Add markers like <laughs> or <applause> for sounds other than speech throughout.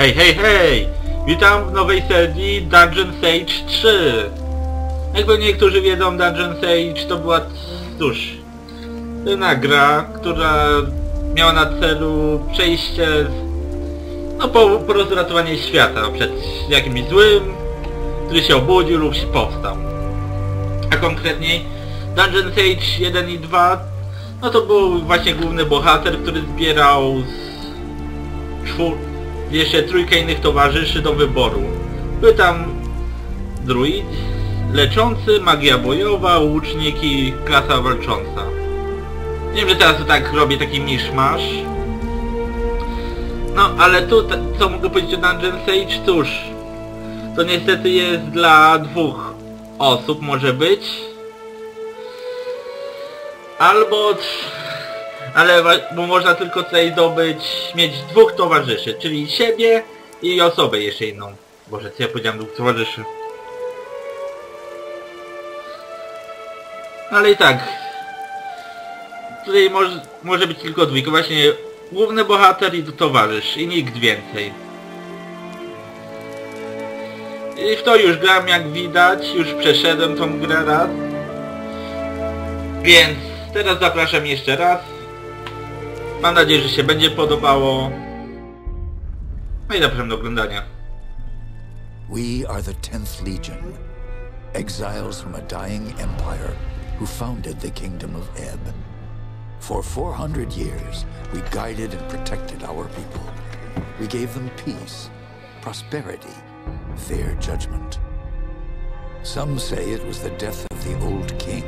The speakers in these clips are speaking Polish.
Hej, hej, hej! Witam w nowej serii Dungeon Sage 3. Jakby niektórzy wiedzą, Dungeon Sage to była, cóż, jedna gra, która miała na celu przejście, no po, po prostu ratowanie świata przed jakimś złym, który się obudził lub się powstał. A konkretniej Dungeon Sage 1 i 2, no to był właśnie główny bohater, który zbierał z czwór jeszcze trójkę innych towarzyszy do wyboru. Był tam druid, leczący, magia bojowa, łucznik i klasa walcząca. Nie wiem, że teraz to tak robię taki miszmasz. No, ale tu, co mogę powiedzieć o Dungeon Sage? Cóż, to niestety jest dla dwóch osób może być. Albo... Ale bo można tylko tutaj zdobyć, mieć dwóch towarzyszy, czyli siebie i osobę jeszcze inną. Boże, co ja powiedziałem, dwóch towarzyszy. Ale i tak. Tutaj może, może być tylko dwójka, właśnie główny bohater i towarzysz i nikt więcej. I w to już gram jak widać, już przeszedłem tą grę raz. Więc teraz zapraszam jeszcze raz. Mam nadzieję, że się będzie podobało. No i zapraszam do oglądania. We are the 10th Legion, exiles from a dying empire who founded the Kingdom of Ebb. For 400 years, we guided and protected our people. We gave them peace, prosperity, fair judgment. Some say it was the death of the old king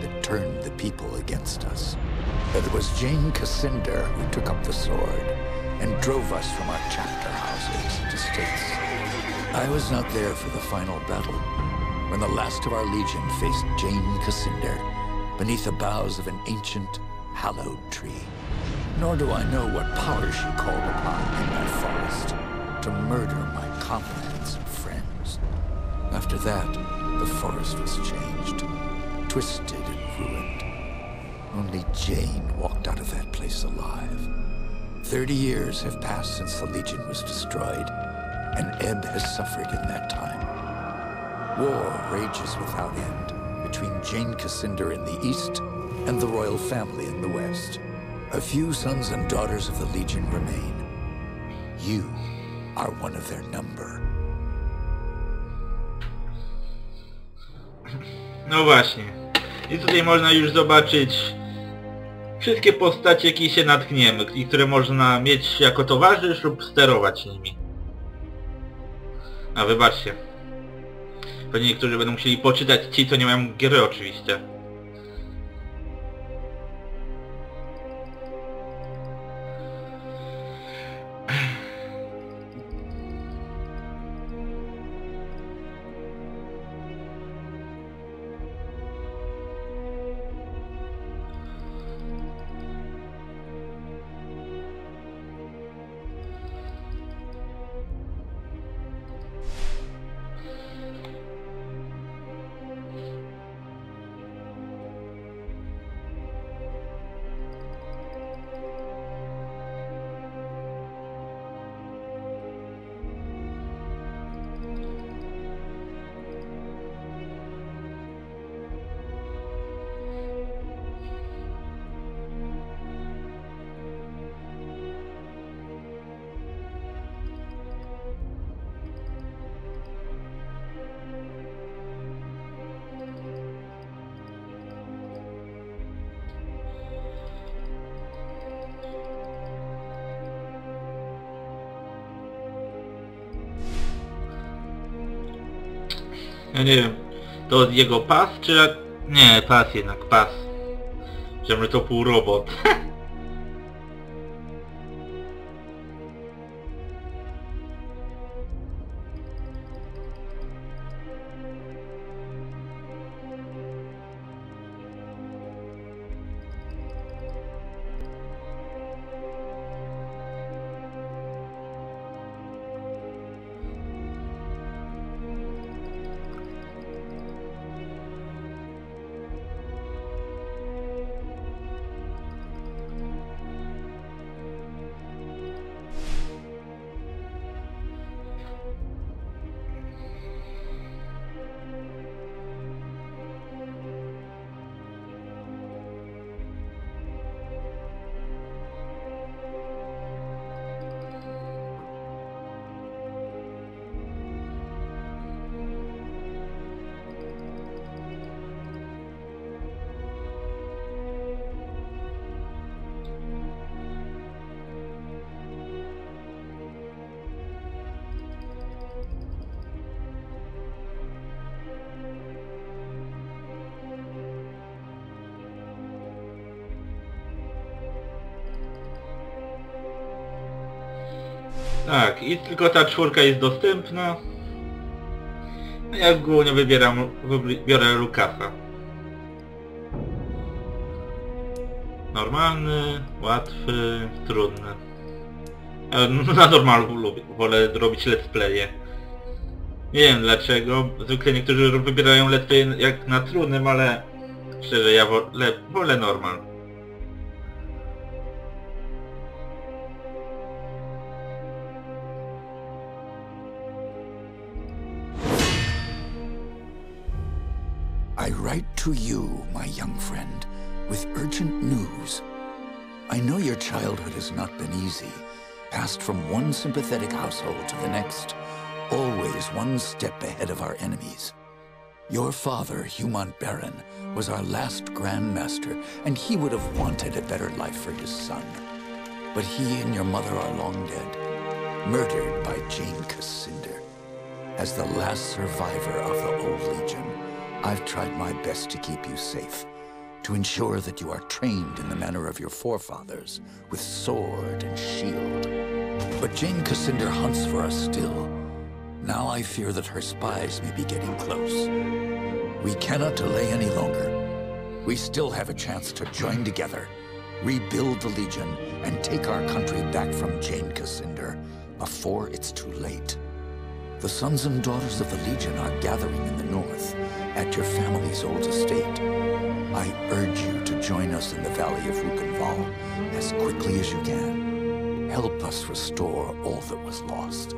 that turned the people against us. That it was Jane Cassinder who took up the sword and drove us from our chapter houses to states. I was not there for the final battle, when the last of our legion faced Jane Cassinder beneath the boughs of an ancient, hallowed tree. Nor do I know what power she called upon in that forest to murder my comrades and friends. After that, the forest was changed, twisted and ruined. Only Jane walked out of that place alive. Thirty years have passed since the Legion was destroyed, and Ebb has suffered in that time. War rages without end between Jane Cassinder in the east and the royal family in the west. A few sons and daughters of the Legion remain. You are one of their number. No właśnie. I tutaj można już zobaczyć wszystkie postacie, jakie się natkniemy i które można mieć jako towarzysz lub sterować nimi. A wybaczcie. Pewnie niektórzy będą musieli poczytać ci, co nie mają gry oczywiście. Ja nie wiem, to jego pas, czy... Nie, pas jednak, pas. Że to pół robot. <laughs> Tak, i tylko ta czwórka jest dostępna. No Ja głównie wybieram, wybiorę Lukasa. Normalny, łatwy, trudny. <laughs> Na normalu lubię, wolę robić let's playe. Nie wiem dlaczego, zwykle niektórzy wybierają let's play jak na trudnym, ale szczerze ja wolę, wolę normal. To you, my young friend, with urgent news. I know your childhood has not been easy, passed from one sympathetic household to the next, always one step ahead of our enemies. Your father, Humont Baron, was our last Grand Master, and he would have wanted a better life for his son. But he and your mother are long dead, murdered by Jane Cassinder. As the last survivor of the Old Legion, I've tried my best to keep you safe, to ensure that you are trained in the manner of your forefathers, with sword and shield. But Jane Cassinder hunts for us still. Now I fear that her spies may be getting close. We cannot delay any longer. We still have a chance to join together, rebuild the Legion, and take our country back from Jane Cassinder before it's too late. The sons and daughters of the Legion are gathering in the north, at your family's old estate. I urge you to join us in the Valley of Rupenval as quickly as you can. Help us restore all that was lost.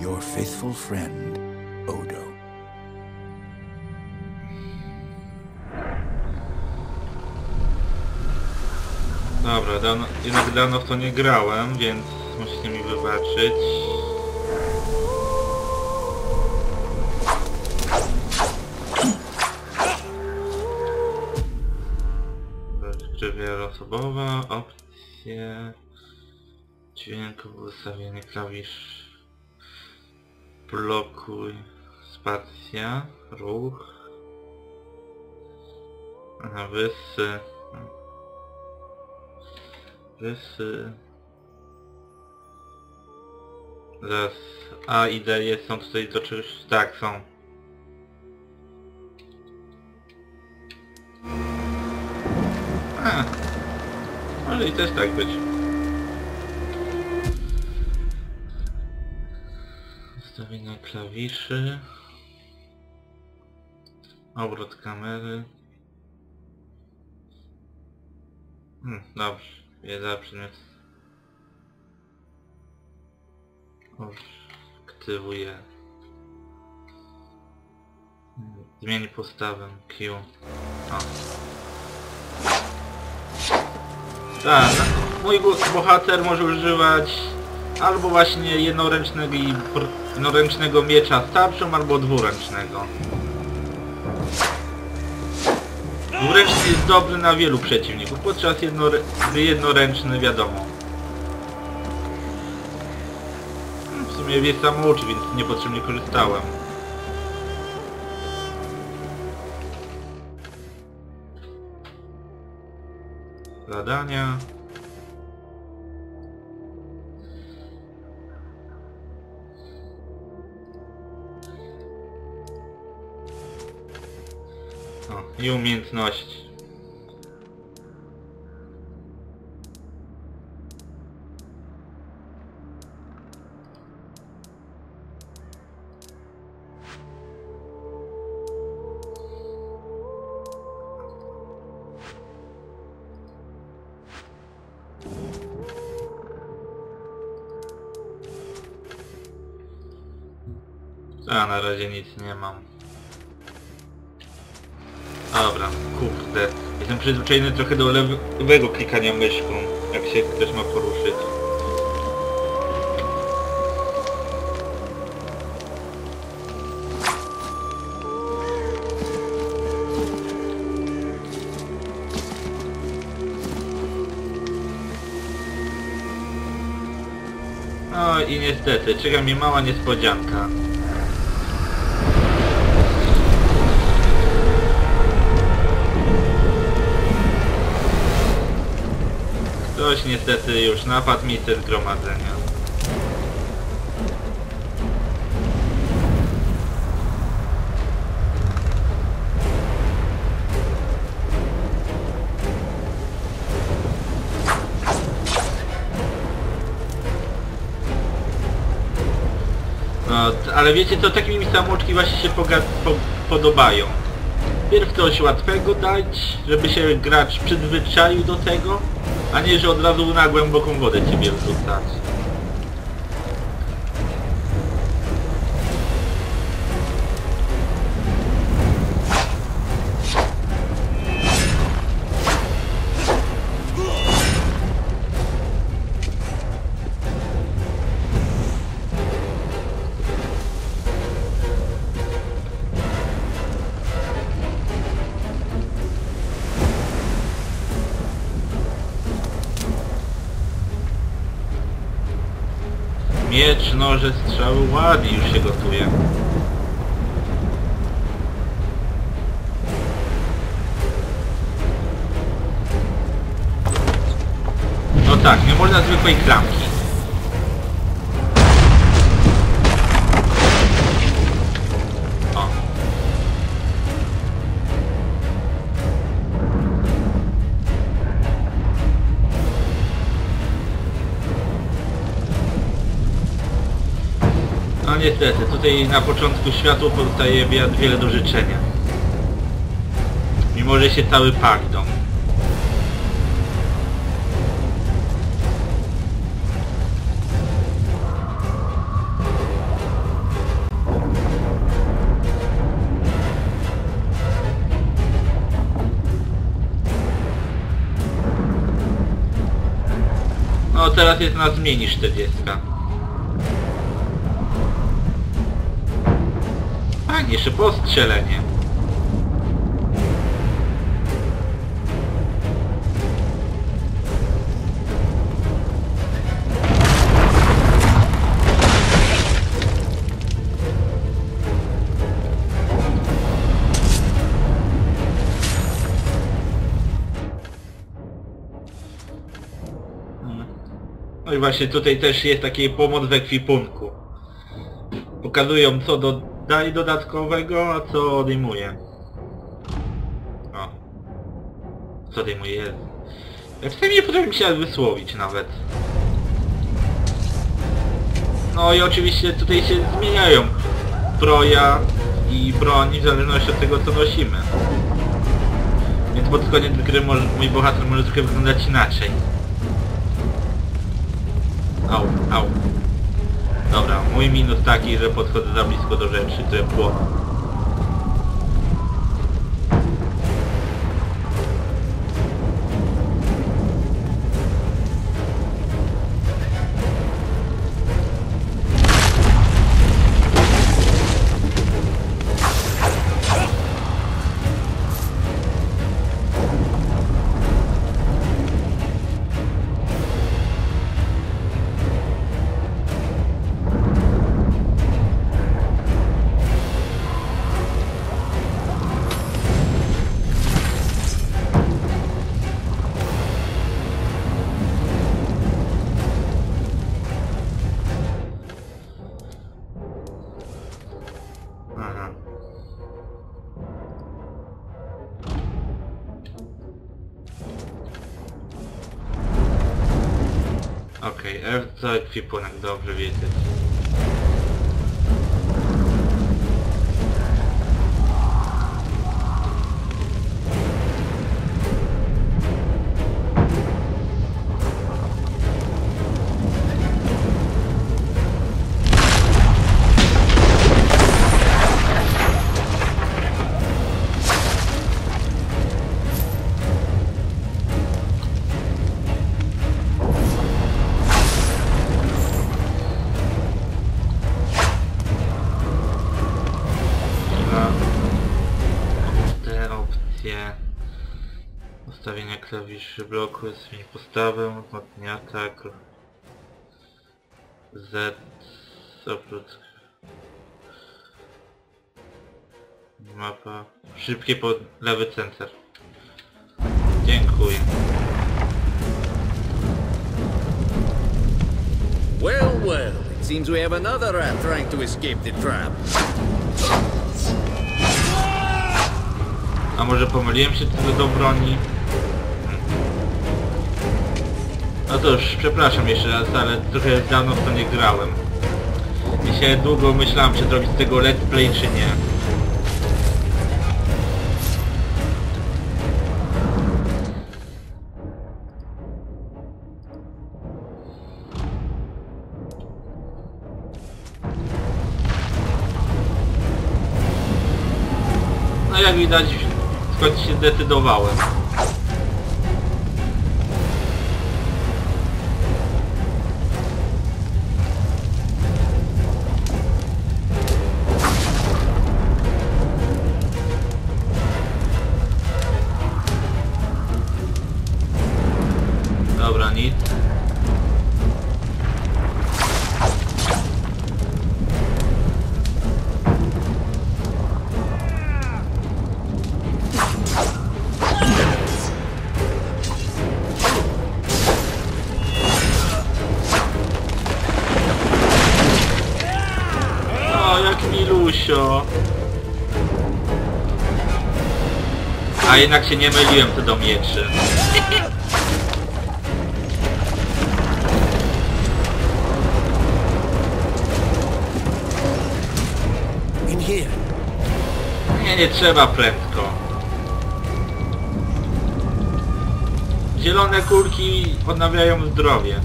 Your faithful friend, Odo. Dobra, dawno, jednak dawno w to nie grałem, więc musicie mi wybaczyć. Rzeczy wieloosobowa, opcje, dźwięk, ustawienie klawisz, blokuj, spacja, ruch, wysy, Wysy. Zaraz. A i D są tutaj do czegoś... Tak, są. Też tak być. Ustawienia klawiszy. Obrót kamery. Hmm, dobrze. Wiedza przedmiot. Aktywuję. Zmień postawę Q. O. Tak, mój bo- bohater może używać albo właśnie jednoręcznego i jednoręcznego miecza z tarczą, albo dwuręcznego. Dwuręczny jest dobry na wielu przeciwników, podczas jednore jednoręczny wiadomo. W sumie wie samouczy, więc niepotrzebnie korzystałem. Zadania. O, i umiejętności. Razie nic nie mam. Dobra, kurde. Jestem przyzwyczajony trochę do lewego klikania myszką, jak się ktoś ma poruszyć. No i niestety, czeka mnie mała niespodzianka. ktoś niestety już napadł miejsce zgromadzenia. No, ale wiecie co, takie mi samouczki właśnie się po, podobają. Pierw coś łatwego dać, żeby się gracz przyzwyczaił do tego, a nie, że od razu na głęboką wodę ciebie wrzucać. Noże, strzały, ładnie już się gotuje. No tak, nie można zwykłej klamki. Niestety, tutaj na początku światło pozostaje wi- wiele do życzenia. Mimo, że się cały dom. No teraz jest nas mniej niż 40. Jeszcze postrzelenie. No i właśnie tutaj też jest taki pomoc w ekwipunku. Pokazują co dodaje dodatkowego, a co odejmuje. O. Co odejmuje? Jezu. Ja czasami nie potrafię się wysłowić nawet. No i oczywiście tutaj się zmieniają broja i broń w zależności od tego co nosimy. Więc pod koniec gry może, mój bohater może trochę wyglądać inaczej. Au, au. Mój minus taki, że podchodzę za blisko do rzeczy, które płoną. Okej, okay, Earth Type Hiponek, dobrze wiedzieć. Te opcje. Ustawienia klawiszy bloku, zmień postawę, wzmocnienie atak. Z. Oprócz. Mapa. Szybkie pod lewy center. Dziękuję. Well, well, it seems we have another rat trying to escape the trap. A może pomyliłem się co do broni? No to już, przepraszam jeszcze raz, ale trochę dawno w to nie grałem. Się długo myślałem, czy zrobić z tego let's play, czy nie. No jak widać, w się zdecydowałem. A jednak się nie myliłem co do mieczy. Nie, nie trzeba prędko. Zielone kulki odnawiają zdrowie.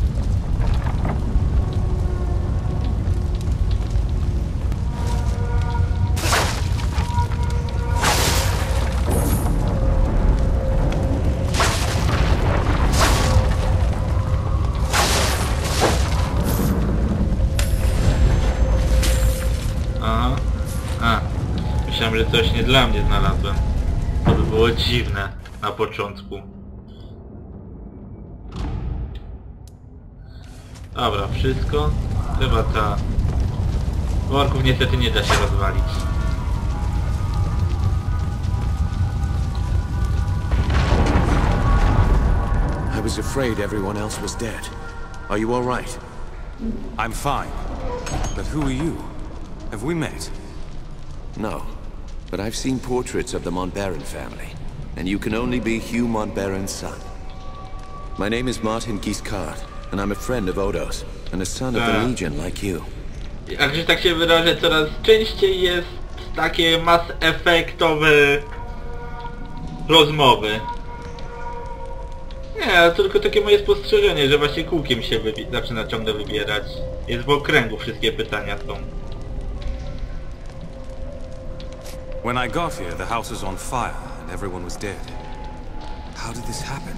Myślałem, że coś nie dla mnie znalazłem. To by było dziwne na początku. Dobra, wszystko. Chyba ta... Worków niestety nie da się rozwalić. I was afraid everyone else was dead. Are you all right? I'm fine. But who are you? Have we met? No. But I've seen portraits of the Montbaron family. And you can only be Hugh Montbaron's son. My name is Martin Giscard, and I'm a friend of Odo's, and a son of the Ah. Legion like you. Jak że tak się wyrażę, coraz częściej jest takie mass efektowe rozmowy. Nie, tylko takie moje spostrzeżenie, że właśnie kółkiem się zaczyna ciągle wybierać. Jest w okręgu wszystkie pytania są. When I got here, the house was on fire and everyone was dead. How did this happen?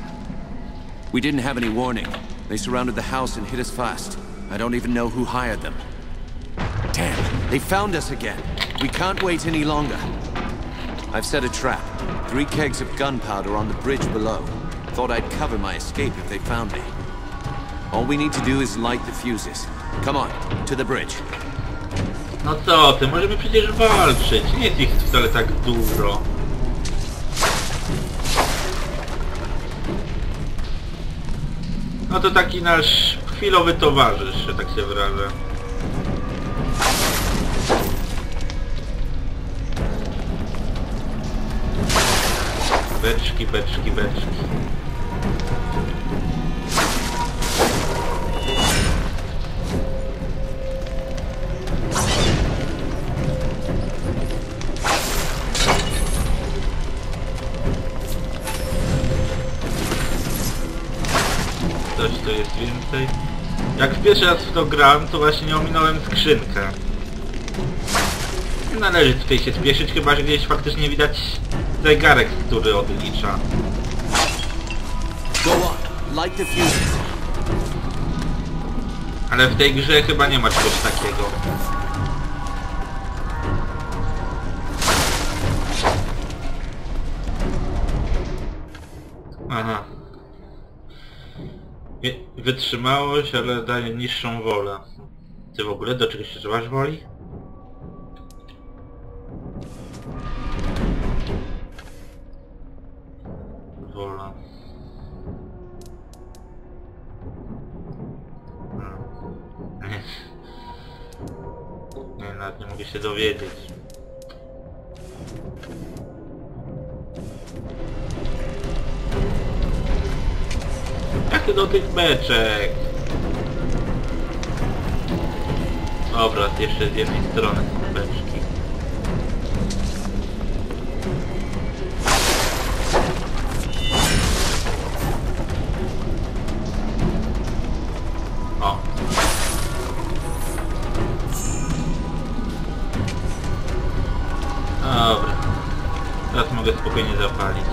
We didn't have any warning. They surrounded the house and hit us fast. I don't even know who hired them. Damn, they found us again. We can't wait any longer. I've set a trap. Three kegs of gunpowder on the bridge below. Thought I'd cover my escape if they found me. All we need to do is light the fuses. Come on, to the bridge. No co ty, możemy przecież walczyć. Nie jest ich wcale tak dużo. No to taki nasz chwilowy towarzysz, że tak się wyrażę. Beczki, beczki, beczki. Pierwszy raz w to gram, to właśnie nie ominąłem skrzynkę. Nie należy tutaj się spieszyć, chyba że gdzieś faktycznie widać zegarek, który odlicza. Ale w tej grze chyba nie ma czegoś takiego. Wytrzymałość, ale daje niższą wolę. Ty w ogóle do czegoś używasz woli? Jeszcze z jednej strony beczki. O. Dobra. Teraz mogę spokojnie zapalić.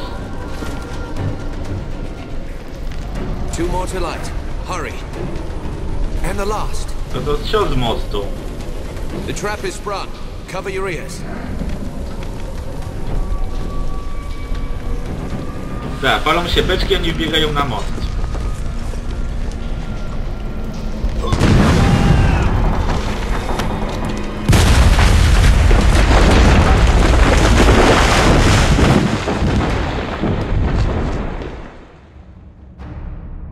Two more to light. Hurry. And the last. To to strzał z mostu. The trap is sprung. Cover your ears. Tak, palą się beczki, oni wbiegają na most.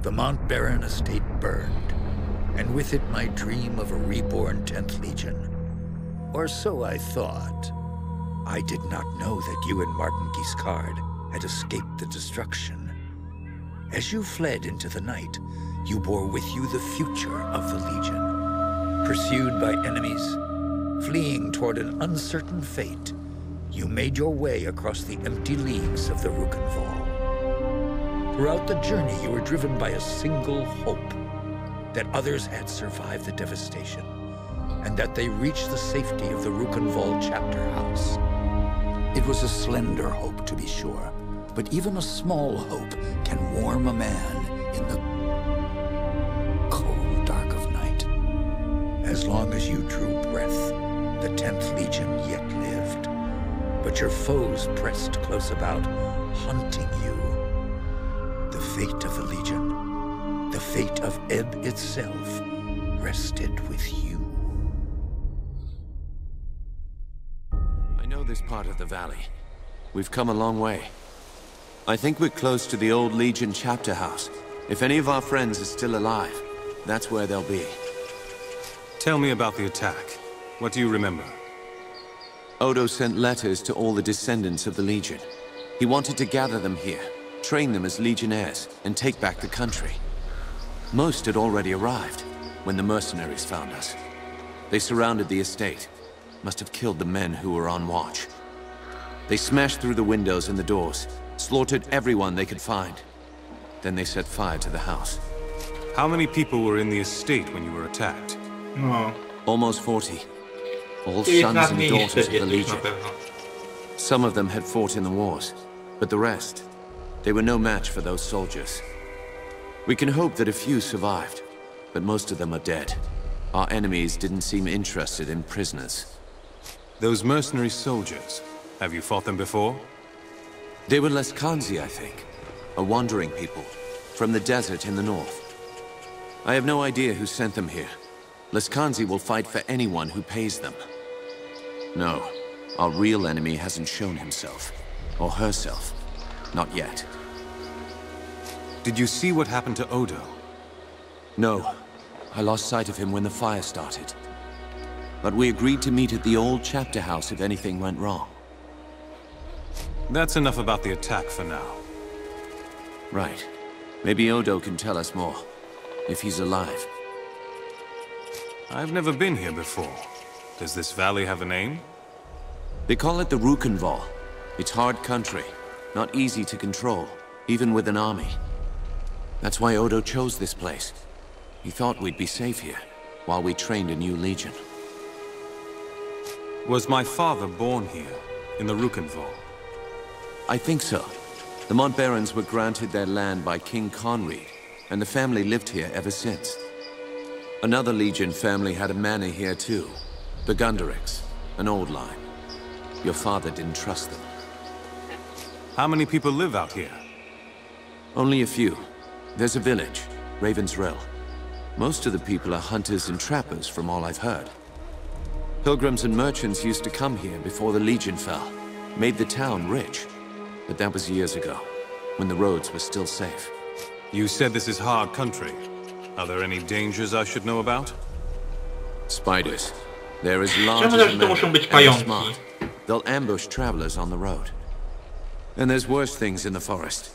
The Mount Baron estate burned, and with it my dream of a reborn 10th Legion. Or so I thought. I did not know that you and Martin Guiscard had escaped the destruction. As you fled into the night, you bore with you the future of the Legion. Pursued by enemies, fleeing toward an uncertain fate, you made your way across the empty leagues of the Rukenval. Throughout the journey, you were driven by a single hope that others had survived the devastation and that they reach the safety of the Rukenval chapter house. It was a slender hope, to be sure, but even a small hope can warm a man in the cold dark of night. As long as you drew breath, the 10th Legion yet lived. But your foes pressed close about, hunting you. The fate of the Legion, the fate of Ebb itself, rested with you. This part of the valley. We've come a long way. I think we're close to the old Legion chapter house. If any of our friends are still alive, that's where they'll be. Tell me about the attack. What do you remember? Odo sent letters to all the descendants of the Legion. He wanted to gather them here, train them as Legionnaires, and take back the country. Most had already arrived when the mercenaries found us. They surrounded the estate, must have killed the men who were on watch. They smashed through the windows and the doors, slaughtered everyone they could find. Then they set fire to the house. How many people were in the estate when you were attacked? No. Almost 40. All Jest sons and daughters of the Legion. Some of them had fought in the wars, but the rest, they were no match for those soldiers. We can hope that a few survived, but most of them are dead. Our enemies didn't seem interested in prisoners. Those mercenary soldiers. Have you fought them before? They were Leskanzi, I think. A wandering people, from the desert in the north. I have no idea who sent them here. Leskanzi will fight for anyone who pays them. No, our real enemy hasn't shown himself. Or herself. Not yet. Did you see what happened to Odo? No. I lost sight of him when the fire started. But we agreed to meet at the old chapter house if anything went wrong. That's enough about the attack for now. Right. Maybe Odo can tell us more. If he's alive. I've never been here before. Does this valley have a name? They call it the Rukenval. It's hard country. Not easy to control, even with an army. That's why Odo chose this place. He thought we'd be safe here, while we trained a new legion. Was my father born here, in the Rukenval? I think so. The Montbarons were granted their land by King Conread, and the family lived here ever since. Another Legion family had a manor here too. The Gunderics, an old line. Your father didn't trust them. How many people live out here? Only a few. There's a village, Raven's Rill. Most of the people are hunters and trappers from all I've heard. Pilgrims and merchants used to come here before the Legion fell. Made the town rich. But that was years ago, when the roads were still safe. You said this is hard country. Are there any dangers I should know about? Spiders. They're as large Czemu as a zawsze to man, muszą być and smart. They'll ambush travelers on the road. And there's worse things in the forest.